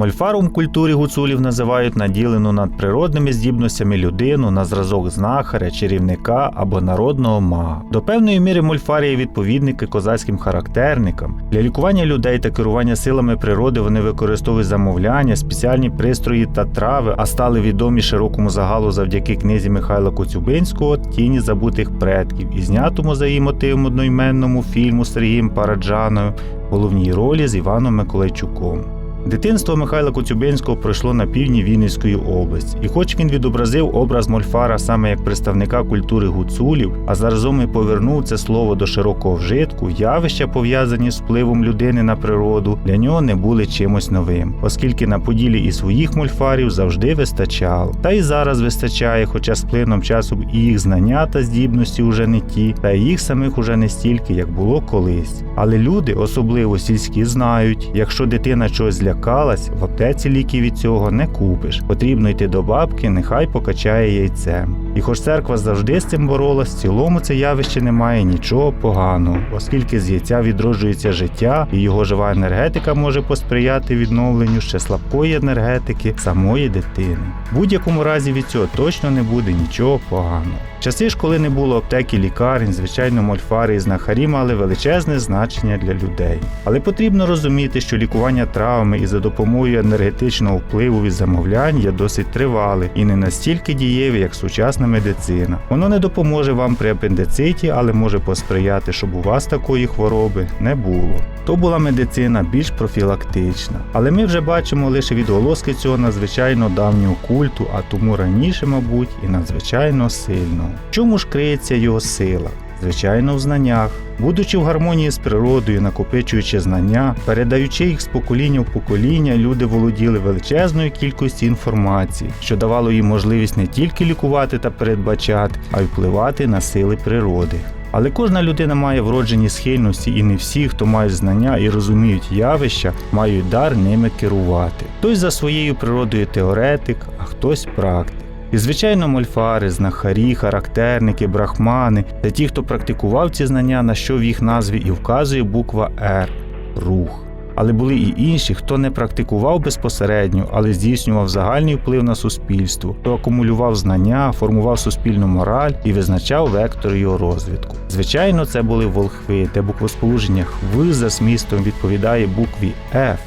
Мольфаром в культурі гуцулів називають наділену надприродними здібностями людину на зразок знахаря, чарівника або народного мага. До певної міри мольфари є відповідники козацьким характерникам. Для лікування людей та керування силами природи вони використовують замовляння, спеціальні пристрої та трави, а стали відомі широкому загалу завдяки книзі Михайла Коцюбинського Тіні забутих предків і знятому за її мотивом одноіменному фільму Сергієм Параджаною в головній ролі з Іваном Миколайчуком. Дитинство Михайла Коцюбинського пройшло на півдні Вінницької області, і хоч він відобразив образ Мольфара саме як представника культури гуцулів, а заразом і повернув це слово до широкого вжитку, явища, пов'язані з впливом людини на природу, для нього не були чимось новим, оскільки на поділі і своїх мольфарів завжди вистачало. Та й зараз вистачає, хоча з плином часу і їх знання та здібності уже не ті, та й їх самих уже не стільки, як було колись. Але люди, особливо сільські, знають, якщо дитина чогось злякалась, в аптеці ліки від цього не купиш. Потрібно йти до бабки, нехай покачає яйцем. І хоч церква завжди з цим боролась, в цілому це явище не має нічого поганого, оскільки з яйця відроджується життя, і його жива енергетика може посприяти відновленню ще слабкої енергетики самої дитини. В будь-якому разі від цього точно не буде нічого поганого. Часи ж, коли не було аптеки, лікарень, звичайно, мольфари і знахарі мали величезне значення для людей. Але потрібно розуміти, що лікування травми і за допомогою енергетичного впливу від замовлянь є досить тривале і не настільки дієве, як сучасна медицина. Воно не допоможе вам при апендициті, але може посприяти, щоб у вас такої хвороби не було. То була медицина більш профілактична, але ми вже бачимо лише відголоски цього надзвичайно давнього культу, а тому раніше, мабуть, і надзвичайно сильного. Чому ж криється його сила? Звичайно, в знаннях. Будучи в гармонії з природою, накопичуючи знання, передаючи їх з покоління в покоління, люди володіли величезною кількістю інформації, що давало їм можливість не тільки лікувати та передбачати, а й впливати на сили природи. Але кожна людина має вроджені схильності, і не всі, хто мають знання і розуміють явища, мають дар ними керувати. Хтось за своєю природою теоретик, а хтось практик. І, звичайно, мольфари, знахарі, характерники, брахмани це ті, хто практикував ці знання, на що в їх назві і вказує буква Р рух. Але були і інші, хто не практикував безпосередньо, але здійснював загальний вплив на суспільство, хто акумулював знання, формував суспільну мораль і визначав вектор його розвитку. Звичайно, це були волхви, де буквосполучення хв за змістом відповідає букві Ф,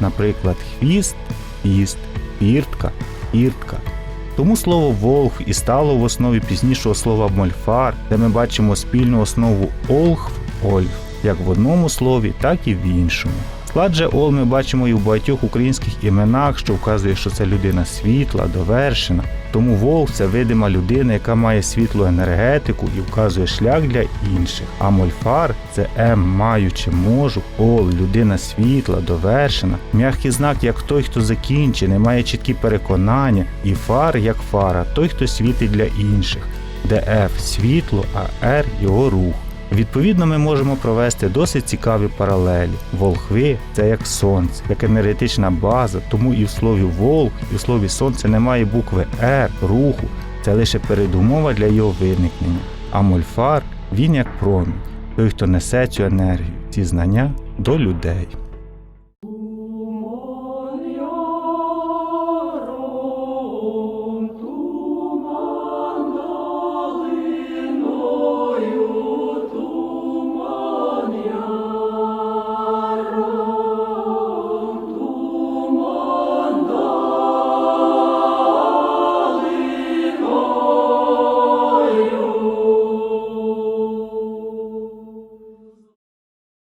наприклад, хвіст, хвіст, піртка, іртка. Тому слово волх і стало в основі пізнішого слова мольфар, де ми бачимо спільну основу олхв ольф, як в одному слові, так і в іншому. Склад же ол ми бачимо і в багатьох українських іменах, що вказує, що це людина світла, довершена. Тому Волк це видима людина, яка має світлу енергетику і вказує шлях для інших. А мольфар це М, маючи можу, ол, людина світла, довершена. М'який знак як той, хто закінчений, має чіткі переконання, і фар як фара, той, хто світить для інших, де Ф світло, а Р його рух. Відповідно, ми можемо провести досить цікаві паралелі. Волхви це як сонце, як енергетична база, тому і в слові волк, і в слові сонце немає букви Р, руху, це лише передумова для його виникнення. А мольфар він як промінь, той, хто несе цю енергію, ці знання до людей.